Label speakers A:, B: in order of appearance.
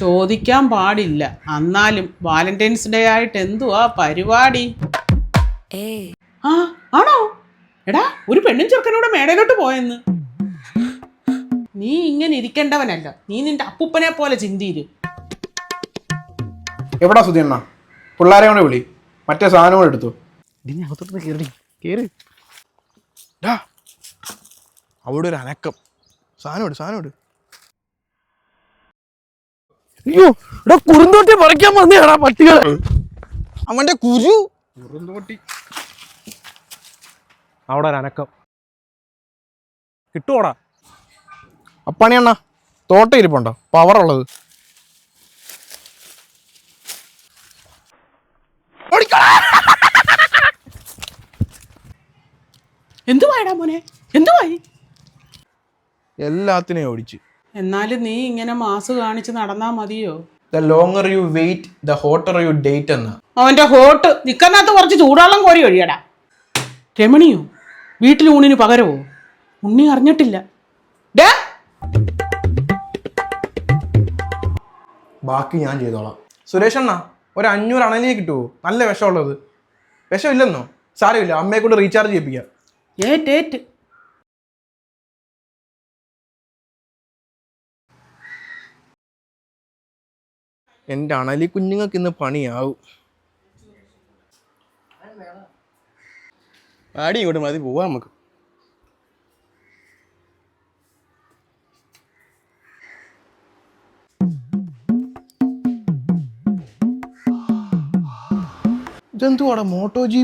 A: ചോദിക്കാൻ പാടില്ല. എന്നാലും വാലന്റൈൻസ് ഡേ ആയിട്ട് എന്തുവാ പരിപാടി? ആ ആണോ? എടാ ഒരു പെണ്ണും ചെറുക്കനൂടെ മേടയിലോട്ട് പോയെന്ന്. നീ ഇങ്ങനെ ഇരിക്കേണ്ടവനല്ല. നീ നിന്റെ അപ്പൂപ്പനെ പോലെ ചിന്തിയിൽ
B: എവിടാ സുധിയണ്ണ പിള്ളേരെ കൊണ്ട് വിളി. മറ്റേ സാധനം കൂടെ എടുത്തു.
C: ഇതിനെ അകത്തോട്ട് കയറി കയറി ഡാ അവിടെ ഒരു അനക്കം. സാധനം ഇട് സാധനം ഇട്. അയ്യോ ഇവിടെ കുറുന്തോട്ടി പറിക്കാൻ വന്നേടാ പട്ടികൾ അവന്റെ കുരു. കുറുന്തോട്ടി. അവിടെ ഒരു അനക്കം. കിട്ടുവോടാ?
B: അപ്പണിയണ്ണ തോട്ട ഇരിപ്പുണ്ടോ? പവർ ഉള്ളത്.
A: എന്തുവായടാ മോനെ? എന്തുവായി?
C: എല്ലാത്തിനെയും ഓടിച്ച്.
A: എന്നാലും നീ ഇങ്ങനെ മാസ് കാണിച്ച് നടന്നാ മതിയോ?
B: The longer you wait the hotter you date എന്ന്.
A: അവന്റെ ഹോട്ട് നിക്കുന്നകത്ത് കുറച്ച് ചൂടാളം കോരി ഒഴിയടാ. രമണിയോ വീട്ടിൽ ഊണിന് പകരവോ? ഉണ്ണി അറിഞ്ഞിട്ടില്ല. ഡേ!
B: ബാക്കി ഞാൻ ചെയ്തോളാം. സുരേഷ് അണ്ണ ഒരു അഞ്ഞൂറ് അണലിയെ കിട്ടുമോ നല്ല വിഷമുള്ളത്. വിഷമില്ലെന്നോ? സാരമില്ല അമ്മയെ കൊണ്ട് റീചാർജ് ചെയ്യിപ്പിക്കാം.
A: ഏറ്റ് ഏറ്റ്
C: എന്റെ അണലി കുഞ്ഞുങ്ങൾക്ക് ഇന്ന് പണിയാവും. ആടി ഇങ്ങോട്ട് മതി പോവാ നമുക്ക്. ഇതെന്തുവാടാ മോട്ടോ ജി